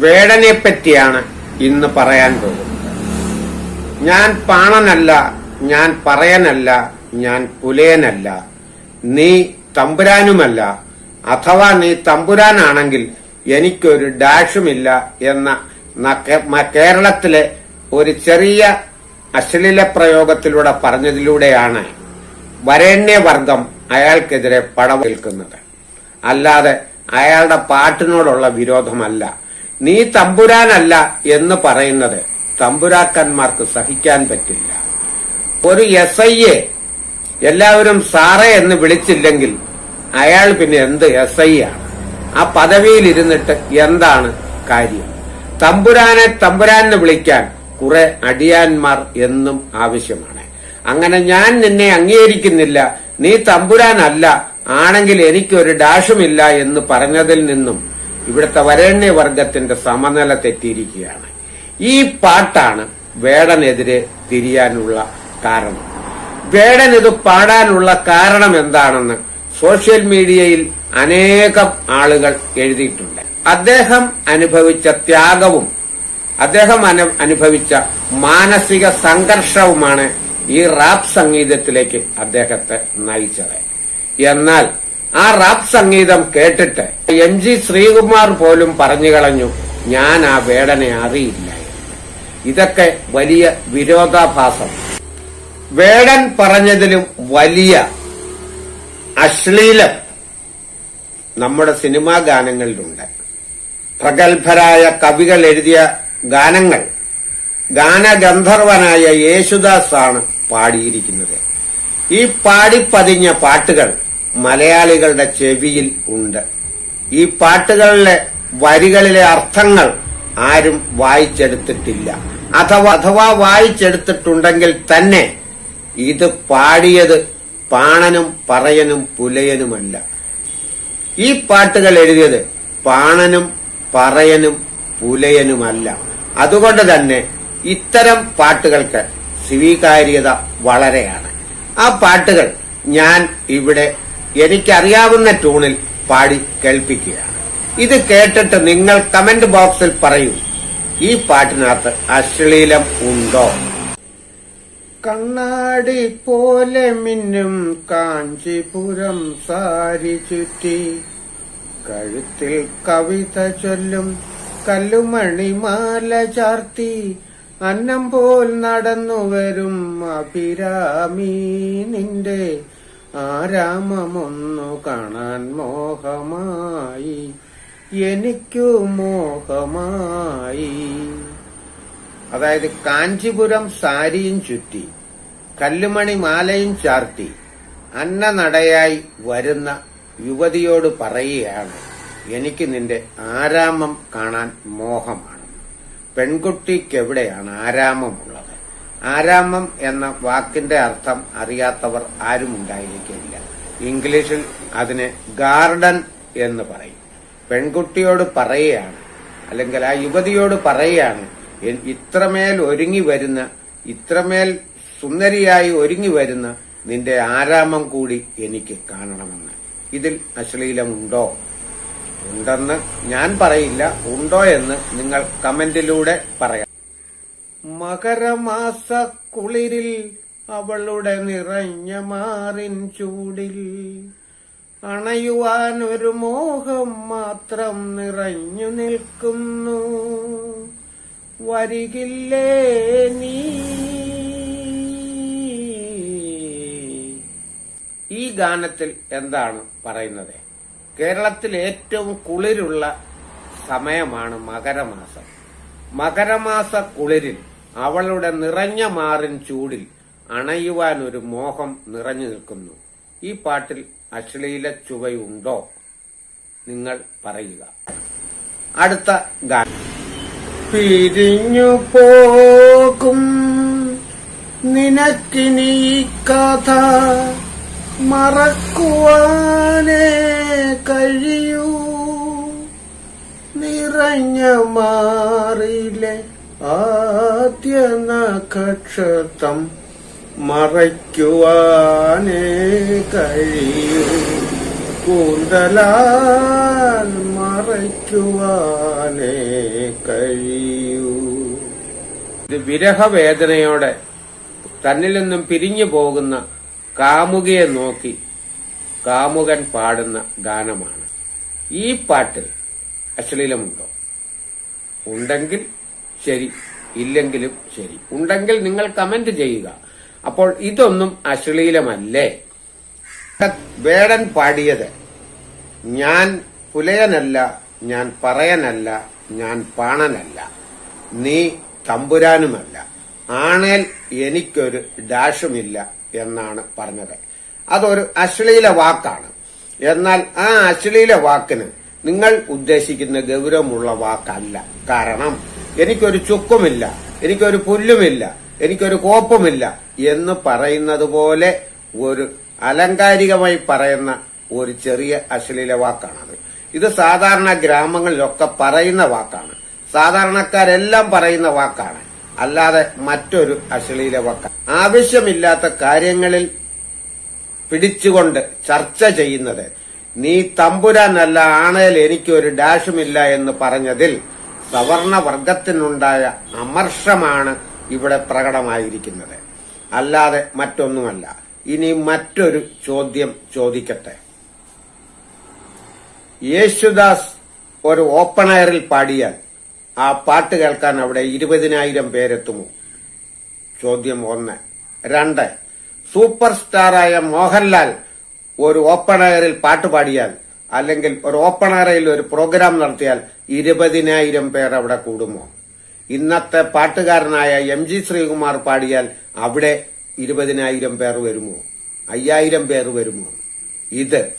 വേടനെ പറ്റിയാണ് ഇന്ന് പറയാൻ പോകുന്നത്. ഞാൻ പാണനല്ല ഞാൻ പറയനല്ല ഞാൻ പുലയനല്ല. നീ തമ്പുരാനുമല്ല. അഥവാ നീ തമ്പുരാനാണെങ്കിൽ എനിക്കൊരു ഡാഷുമില്ല എന്ന കേരളത്തിലെ ഒരു ചെറിയ അശ്ലീല പ്രയോഗത്തിലൂടെ പറഞ്ഞതിലൂടെയാണ് വരേണ്യവർഗം അയാൾക്കെതിരെ പടവേൽക്കുന്നത്. അല്ലാതെ അയാളുടെ പാട്ടിനോടുള്ള വിരോധമല്ല. നീ തമ്പുരാനല്ല എന്ന് പറയുന്നത് തമ്പുരാക്കന്മാർക്ക് സഹിക്കാൻ പറ്റില്ല. ഒരു എസ് ഐയെ എല്ലാവരും സാറേ എന്ന് വിളിച്ചില്ലെങ്കിൽ അയാൾ പിന്നെ എന്ത് എസ് ഐ ആണ്. ആ പദവിയിൽ ഇരുന്നിട്ട് എന്താണ് കാര്യം? തമ്പുരാനെ തമ്പുരാനെ വിളിക്കാൻ കുറെ അടിയാന്മാർ എന്നും ആവശ്യമാണ്. അങ്ങനെ ഞാൻ നിന്നെ അംഗീകരിക്കുന്നില്ല. നീ തമ്പുരാനല്ല. ആണെങ്കിൽ എനിക്കൊരു ഡാഷുമില്ല എന്ന് പറഞ്ഞതിൽ നിന്നും ഇവിടുത്തെ വരേണ്യവർഗത്തിന്റെ സമനില തെറ്റിയിരിക്കുകയാണ്. ഈ പാട്ടാണ് വേടനെതിരെ തിരിയാനുള്ള കാരണം. വേടൻ ഇത് പാടാനുള്ള കാരണം എന്താണെന്ന് സോഷ്യൽ മീഡിയയിൽ അനേകം ആളുകൾ എഴുതിയിട്ടുണ്ട്. അദ്ദേഹം അനുഭവിച്ച ത്യാഗവും അദ്ദേഹം അനുഭവിച്ച മാനസിക സംഘർഷവുമാണ് ഈ റാപ്പ് സംഗീതത്തിലേക്ക് അദ്ദേഹത്തെ നയിച്ചത്. എന്നാൽ ആ റാപ്പ് സംഗീതം കേട്ടിട്ട് എം ജി ശ്രീകുമാർ പോലും പറഞ്ഞു കളഞ്ഞു ഞാൻ ആ വേടനെ അറിയില്ല ഇതൊക്കെ വലിയ വിരോധാഭാസം. വേടൻ പറഞ്ഞതിലും വലിയ അശ്ലീലം നമ്മുടെ സിനിമാ ഗാനങ്ങളിലുണ്ട്. പ്രഗത്ഭരായ കവികൾ എഴുതിയ ഗാനങ്ങൾ ഗാനഗന്ധർവനായ യേശുദാസ് ആണ് പാടിയിരിക്കുന്നത്. ഈ പാടിപ്പതിഞ്ഞ പാട്ടുകൾ മലയാളികളുടെ ചെവിയിൽ ഉണ്ട്. ഈ പാട്ടുകളിലെ വരികളിലെ അർത്ഥങ്ങൾ ആരും വായിച്ചെടുത്തിട്ടില്ല. അഥവാ അഥവാ വായിച്ചെടുത്തിട്ടുണ്ടെങ്കിൽ തന്നെ ഇത് പാടിയത് പാണനും പറയനും പുലയനുമല്ല. ഈ പാട്ടുകൾ എഴുതിയത് പാണനും പറയനും പുലയനുമല്ല. അതുകൊണ്ട് തന്നെ ഇത്തരം പാട്ടുകൾക്ക് സ്വീകാര്യത വളരെയാണ്. ആ പാട്ടുകൾ ഞാൻ ഇവിടെ എനിക്കറിയാവുന്ന ട്യൂണിൽ പാടി കേൾപ്പിക്കുകയാണ്. ഇത് കേട്ടിട്ട് നിങ്ങൾ കമന്റ് ബോക്സിൽ പറയൂ ഈ പാട്ടിനകത്ത് അശ്ലീലം ഉണ്ടോ? കണ്ണാടി പോലെ മിന്നും കാഞ്ചിപുരം സാരി ചുറ്റി കഴുത്തിൽ കവിത ചൊല്ലും കല്ലുമണിമാല ചാർത്തി അന്നം പോൽ നടന്നു വരും അഭിരാമി നിന്റെ ആരാമമൊന്നു കാണാൻ മോഹമായി എനിക്കു മോഹമായി. അതായത് കാഞ്ചിപുരം സാരിയും ചുറ്റി കല്ലുമണി മാലയും ചാർത്തി അന്നനടയായി വരുന്ന യുവതിയോട് പറയുകയാണ് എനിക്ക് നിന്റെ ആരാമം കാണാൻ മോഹമാണ്. പെൺകുട്ടിക്കെവിടെയാണ് ആരാമമുള്ളത്? ആരാമം എന്ന വാക്കിന്റെ അർത്ഥം അറിയാത്തവർ ആരും ഉണ്ടായിരിക്കില്ല. ഇംഗ്ലീഷിൽ അതിന് ഗാർഡൻ എന്ന് പറയും. പെൺകുട്ടിയോട് പറയുകയാണ് അല്ലെങ്കിൽ ആ യുവതിയോട് പറയുകയാണ് ഇത്രമേൽ ഒരുങ്ങി വരുന്ന ഇത്രമേൽ സുന്ദരിയായി ഒരുങ്ങി വരുന്ന നിന്റെ ആരാമം കൂടി എനിക്ക് കാണണമെന്ന്. ഇതിൽ അശ്ലീലമുണ്ടോ? ഉണ്ടെന്ന് ഞാൻ പറയില്ല. ഉണ്ടോ എന്ന് നിങ്ങൾ കമന്റിലൂടെ പറയാം. മകരമാസ കുളിരിൽ അവളുടെ നിറഞ്ഞ മാറിൻ ചൂടിൽ അണയുവാൻ ഒരു മോഹം മാത്രം നിറഞ്ഞു നിൽക്കുന്നു. വരികില്ലേ നീ? ഈ ഗാനത്തിൽ എന്താണ് പറയുന്നത്? കേരളത്തിൽ ഏറ്റവും കുളിരുള്ള സമയമാണ് മകരമാസം. മകരമാസ കുളിരിൽ അവളുടെ നിറഞ്ഞ മാറിൻ ചൂടിൽ അണയുവാൻ ഒരു മോഹം നിറഞ്ഞു നിൽക്കുന്നു. ഈ പാട്ടിൽ അശ്ലീല ചുവയുണ്ടോ? നിങ്ങൾ പറയുക. അടുത്ത ഗാനം. പിരിഞ്ഞു പോകും നിനക്കിനി കഥ മറക്കുവാനേ കഴിയൂ. നിറഞ്ഞ മാറിലെ ആദ്യ നക്ഷത്രം മറയ്ക്കുവാനേ കഴിയൂ കൂന്തലാൽ മറയ്ക്കുവാനേ കഴിയൂ ഇത് വിരഹവേദനയോടെ തന്നിൽ നിന്നും പിരിഞ്ഞു പോകുന്ന കാമുകയെ നോക്കി കാമുകൻ പാടുന്ന ഗാനമാണ്. ഈ പാട്ട് അശ്ലീലമുണ്ടോ? ഉണ്ടെങ്കിൽ ശരി. ഇല്ലെങ്കിലും ശരി. ഉണ്ടെങ്കിൽ നിങ്ങൾ കമന്റ് ചെയ്യുക. അപ്പോൾ ഇതൊന്നും അശ്ലീലമല്ലേ? വേടൻ പാടിയത് ഞാൻ പുലയനല്ല ഞാൻ പറയനല്ല ഞാൻ പാണനല്ല. നീ തമ്പുരാനുമല്ല. ആണേൽ എനിക്കൊരു ഡാഷുമില്ല എന്നാണ് പറഞ്ഞത്. അതൊരു അശ്ലീല വാക്കാണ്. എന്നാൽ ആ അശ്ലീല വാക്കിന് നിങ്ങൾ ഉദ്ദേശിക്കുന്ന ഗൗരവമുള്ള വാക്കല്ല. കാരണം എനിക്കൊരു ചുക്കുമില്ല എനിക്കൊരു പുല്ലുമില്ല എനിക്കൊരു കോപ്പുമില്ല എന്ന് പറയുന്നത് പോലെ ഒരു അലങ്കാരികമായി പറയുന്ന ഒരു ചെറിയ അശ്ലീല വാക്കാണത്. ഇത് സാധാരണ ഗ്രാമങ്ങളിലൊക്കെ പറയുന്ന വാക്കാണ്. സാധാരണക്കാരെല്ലാം പറയുന്ന വാക്കാണ്. അല്ലാതെ മറ്റൊരു അശ്ലീല വാക്കാണ് ആവശ്യമില്ലാത്ത കാര്യങ്ങളിൽ പിടിച്ചുകൊണ്ട് ചർച്ച ചെയ്യുന്നത് നീ തമ്പുരാനല്ല ആണേൽ എനിക്കൊരു ഡാഷുമില്ല എന്ന് പറഞ്ഞതിൽ സവർണ വർഗത്തിനുണ്ടായ അമർഷമാണ് ഇവിടെ പ്രകടമായിരിക്കുന്നത്. അല്ലാതെ മറ്റൊന്നുമല്ല. ഇനി മറ്റൊരു ചോദ്യം ചോദിക്കട്ടെ. യേശുദാസ് ഒരു ഓപ്പൺ എയറിൽ പാടിയാൽ ആ പാട്ട് കേൾക്കാൻ അവിടെ ഇരുപതിനായിരം പേരെത്തുമോ? ചോദ്യം ഒന്ന്. രണ്ട്. സൂപ്പർ സ്റ്റാറായ മോഹൻലാൽ ഒരു ഓപ്പൺ എയറിൽ പാട്ട് പാടിയാൽ അല്ലെങ്കിൽ ഒരു ഓപ്പൺ ആറയിൽ ഒരു പ്രോഗ്രാം നടത്തിയാൽ ഇരുപതിനായിരം പേർ അവിടെ കൂടുമോ? ഇന്നത്തെ പാട്ടുകാരനായ എം ജി ശ്രീകുമാർ പാടിയാൽ അവിടെ ഇരുപതിനായിരം പേർ വരുമോ? അയ്യായിരം പേർ വരുമോ? ഇത്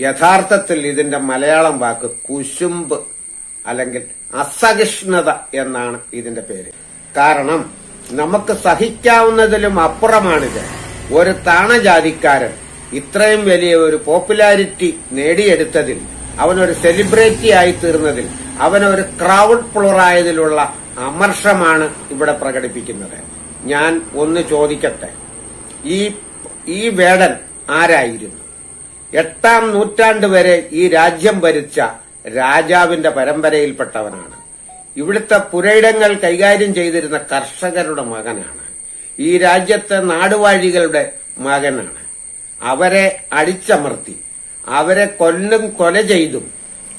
യഥാർത്ഥത്തിൽ ഇതിന്റെ മലയാളം വാക്ക് കുശുമ്പ് അല്ലെങ്കിൽ അസഹിഷ്ണുത എന്നാണ് ഇതിന്റെ പേര്. കാരണം നമുക്ക് സഹിക്കാവുന്നതിലും അപ്പുറമാണിത്. ഒരു താണജാതിക്കാരൻ ഇത്രയും വലിയ ഒരു പോപ്പുലാരിറ്റി നേടിയെടുത്തതിൽ അവനൊരു സെലിബ്രിറ്റി ആയി തീർന്നതിൽ അവനൊരു ക്രൗഡ് പ്ലോറായതിലുള്ള അമർഷമാണ് ഇവിടെ പ്രകടിപ്പിക്കുന്നത്. ഞാൻ ഒന്ന് ചോദിക്കട്ടെ. ഈ ഈ വേടൻ ആരായിരുന്നു? എട്ടാം നൂറ്റാണ്ട് വരെ ഈ രാജ്യം ഭരിച്ച രാജാവിന്റെ പരമ്പരയിൽപ്പെട്ടവനാണ്. ഇവിടുത്തെ പുരയിടങ്ങൾ കൈകാര്യം ചെയ്തിരുന്ന കർഷകരുടെ മകനാണ്. ഈ രാജ്യത്തെ നാടുവാഴികളുടെ മകനാണ്. അവരെ അടിച്ചമർത്തി. അവരെ കൊല്ലും കൊല ചെയ്തും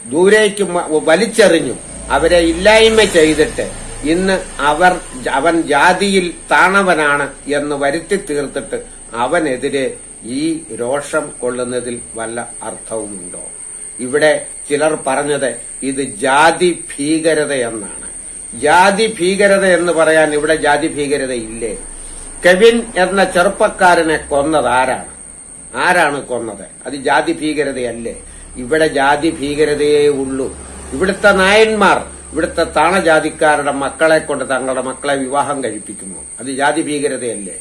ദൂരേക്ക് വലിച്ചെറിഞ്ഞു അവരെ ഇല്ലായ്മ ചെയ്തിട്ട് ഇന്ന് അവർ അവൻ ജാതിയിൽ താണവനാണ് എന്ന് വരുത്തി തീർത്തിട്ട് അവനെതിരെ ഈ രോഷം കൊള്ളുന്നതിൽ വല്ല അർത്ഥവുമുണ്ടോ? ഇവിടെ ചിലർ പറഞ്ഞത് ഇത് ജാതി ഭീകരത എന്നാണ് ജാതി ഭീകരത എന്ന് പറയാൻ ഇവിടെ ജാതി ഭീകരത ഇല്ലേ കെവിൻ എന്ന ചെറുപ്പക്കാരനെ കൊന്നത് ആരാണ്? ആരാണ് കൊന്നത്? അത് ജാതി ഭീകരതയല്ലേ? ഇവിടെ ജാതി ഭീകരതയേ ഉള്ളൂ. ഇവിടുത്തെ നായന്മാർ ഇവിടുത്തെ താണജാതിക്കാരുടെ മക്കളെ കൊണ്ട് തങ്ങളുടെ മക്കളെ വിവാഹം കഴിപ്പിക്കുമോ അത് ജാതി ഭീകരതയല്ലേ?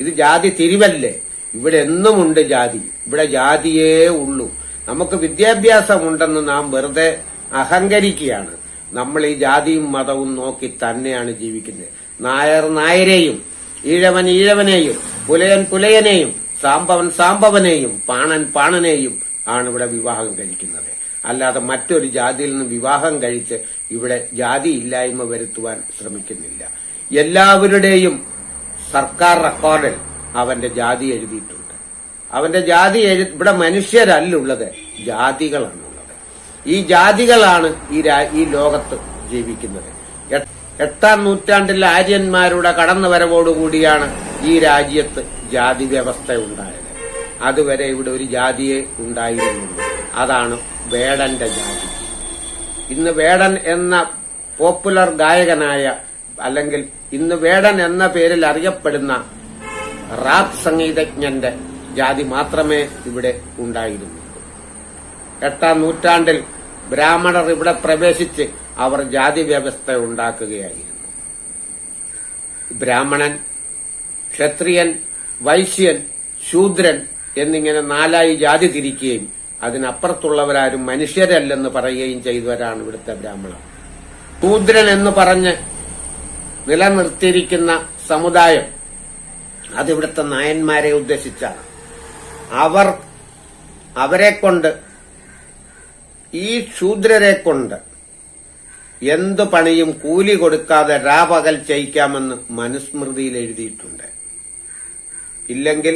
ഇത് ജാതി തിരിവല്ലേ? ഇവിടെ എന്നുമുണ്ട് ജാതി. ഇവിടെ ജാതിയേ ഉള്ളൂ. നമുക്ക് വിദ്യാഭ്യാസമുണ്ടെന്ന് നാം വെറുതെ അഹങ്കരിക്കുകയാണ്. നമ്മൾ ഈ ജാതിയും മതവും നോക്കി തന്നെയാണ് ജീവിക്കുന്നത്. നായർ നായരെയും ഈഴവൻ ഈഴവനെയും പുലയൻ പുലയനെയും സാമ്പവൻ സാംബവനെയും പാണൻ പാണനെയും ആണ് ഇവിടെ വിവാഹം കഴിക്കുന്നത്. അല്ലാതെ മറ്റൊരു ജാതിയിൽ നിന്ന് വിവാഹം കഴിച്ച് ഇവിടെ ജാതി ഇല്ലായ്മ വരുത്തുവാൻ ശ്രമിക്കുന്നില്ല. എല്ലാവരുടെയും സർക്കാർ റെക്കോർഡിൽ അവന്റെ ജാതി എഴുതിയിട്ടുണ്ട്. അവന്റെ ജാതി ഇവിടെ മനുഷ്യരല്ലുള്ളത് ജാതികളാണുള്ളത്. ഈ ജാതികളാണ് ഈ ഈ ലോകത്ത് ജീവിക്കുന്നത്. എട്ടാം നൂറ്റാണ്ടിലെ ആര്യന്മാരുടെ കടന്നുവരവോടുകൂടിയാണ് ഈ രാജ്യത്ത് ജാതി വ്യവസ്ഥ ഉണ്ടായത്. അതുവരെ ഇവിടെ ഒരു ജാതിയെ ഉണ്ടായിരുന്നുള്ളൂ അതാണ് വേടന്റെ ജാതി. ഇന്ന് വേടൻ എന്ന പോപ്പുലർ ഗായകനായ അല്ലെങ്കിൽ ഇന്ന് വേടൻ എന്ന പേരിൽ അറിയപ്പെടുന്ന റാപ്പ് സംഗീതജ്ഞന്റെ ജാതി മാത്രമേ ഇവിടെ ഉണ്ടായിരുന്നുള്ളൂ എട്ടാം നൂറ്റാണ്ടിൽ ബ്രാഹ്മണർ ഇവിടെ പ്രവേശിച്ച് അവർ ജാതി വ്യവസ്ഥ ഉണ്ടാക്കുകയായിരുന്നു. ബ്രാഹ്മണൻ ക്ഷത്രിയൻ വൈശ്യൻ ശൂദ്രൻ എന്നിങ്ങനെ നാലായി ജാതി തിരിക്കുകയും അതിനപ്പുറത്തുള്ളവരാരും മനുഷ്യരല്ലെന്ന് പറയുകയും ചെയ്തവരാണ് ഇവിടുത്തെ ബ്രാഹ്മണർ. ശൂദ്രൻ എന്ന് പറഞ്ഞ് നിലനിർത്തിയിരിക്കുന്ന സമുദായം അതിവിടുത്തെ നായന്മാരെ ഉദ്ദേശിച്ചാണ്. അവർ അവരെ കൊണ്ട് ഈ ശൂദ്രരെ കൊണ്ട് എന്തു പണിയും കൂലി കൊടുക്കാതെ രാപകൽ ചെയ്യിക്കാമെന്ന് മനുസ്മൃതിയിൽ എഴുതിയിട്ടുണ്ട്. ഇല്ലെങ്കിൽ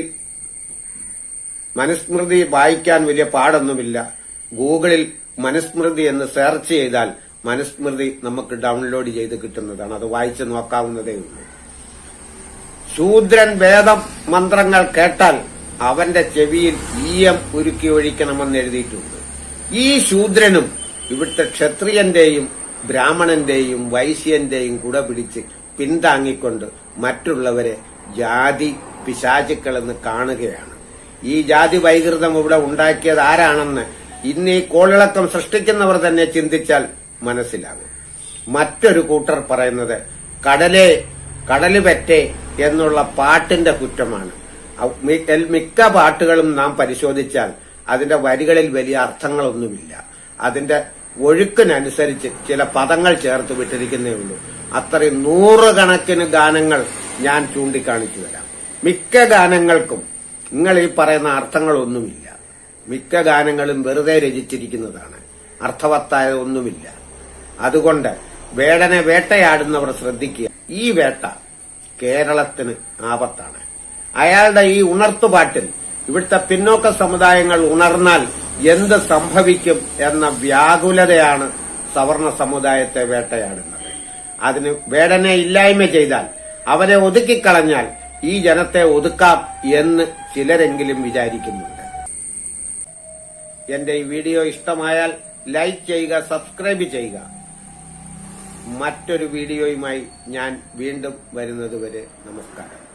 മനുസ്മൃതി വായിക്കാൻ വലിയ പാടൊന്നുമില്ല. ഗൂഗിളിൽ മനുസ്മൃതി എന്ന് സെർച്ച് ചെയ്താൽ മനുസ്മൃതി നമുക്ക് ഡൗൺലോഡ് ചെയ്ത് കിട്ടുന്നതാണ്. അത് വായിച്ചു നോക്കാവുന്നതേ ഉള്ളൂ. ശൂദ്രൻ വേദം മന്ത്രങ്ങൾ കേട്ടാൽ അവന്റെ ചെവിയിൽ ഈയം ഉരുക്കി ഒഴിക്കണമെന്ന് എഴുതിയിട്ടുണ്ട്. ഈ ശൂദ്രനും ഇവിടുത്തെ ക്ഷത്രിയന്റെയും ബ്രാഹ്മണന്റെയും വൈശ്യന്റെയും കുട പിടിച്ച് പിന്താങ്ങിക്കൊണ്ട് മറ്റുള്ളവരെ ജാതി പിശാചുക്കളെന്ന് കാണുകയാണ്. ഈ ജാതി വൈകൃതം ഇവിടെ ഉണ്ടാക്കിയത് ആരാണെന്ന് ഇന്ന് ഈ കോളിളക്കം സൃഷ്ടിക്കുന്നവർ തന്നെ ചിന്തിച്ചാൽ മനസ്സിലാകും. മറ്റൊരു കൂട്ടർ പറയുന്നത് കടലെ കടൽ പറ്റേ എന്നുള്ള പാട്ടിന്റെ കുറ്റമാണ്. മിക്ക പാട്ടുകളും നാം പരിശോധിച്ചാൽ അതിന്റെ വരികളിൽ വലിയ അർത്ഥങ്ങളൊന്നുമില്ല. അതിന്റെ ഒഴുക്കിനനുസരിച്ച് ചില പദങ്ങൾ ചേർത്ത് വിട്ടിരിക്കുന്നേ ഉള്ളൂ. അത്രയും നൂറുകണക്കിന് ഗാനങ്ങൾ ഞാൻ ചൂണ്ടിക്കാണിച്ചു തരാം. മിക്ക ഗാനങ്ങൾക്കും നിങ്ങൾ ഈ പറയുന്ന അർത്ഥങ്ങളൊന്നുമില്ല. മിക്ക ഗാനങ്ങളും വെറുതെ രചിച്ചിരിക്കുന്നതാണ്. അർത്ഥവത്തായ ഒന്നുമില്ല. അതുകൊണ്ട് വേടനെ വേട്ടയാടുന്നവർ ശ്രദ്ധിക്കുക. ഈ വേട്ട കേരളത്തിന് ആപത്താണ്. അയാളുടെ ഈ ഉണർത്തുപാട്ടിൽ ഇവിടുത്തെ പിന്നോക്ക സമുദായങ്ങൾ ഉണർന്നാൽ എന്ത് സംഭവിക്കും എന്ന വ്യാകുലതയാണ് സവർണ സമുദായത്തെ വേട്ടയാടുന്നത്. അതിന് വേടനെ ഇല്ലായ്മ ചെയ്താൽ അവരെ ഒതുക്കിക്കളഞ്ഞാൽ ഈ ജനത്തെ ഒതുക്കാം എന്ന് ചിലരെങ്കിലും വിചാരിക്കുന്നുണ്ട്. എന്റെ ഈ വീഡിയോ ഇഷ്ടമായാൽ ലൈക്ക് ചെയ്യുക സബ്സ്ക്രൈബ് ചെയ്യുക. മറ്റൊരു വീഡിയോയുമായി ഞാൻ വീണ്ടും വരുന്നതുവരെ നമസ്കാരം.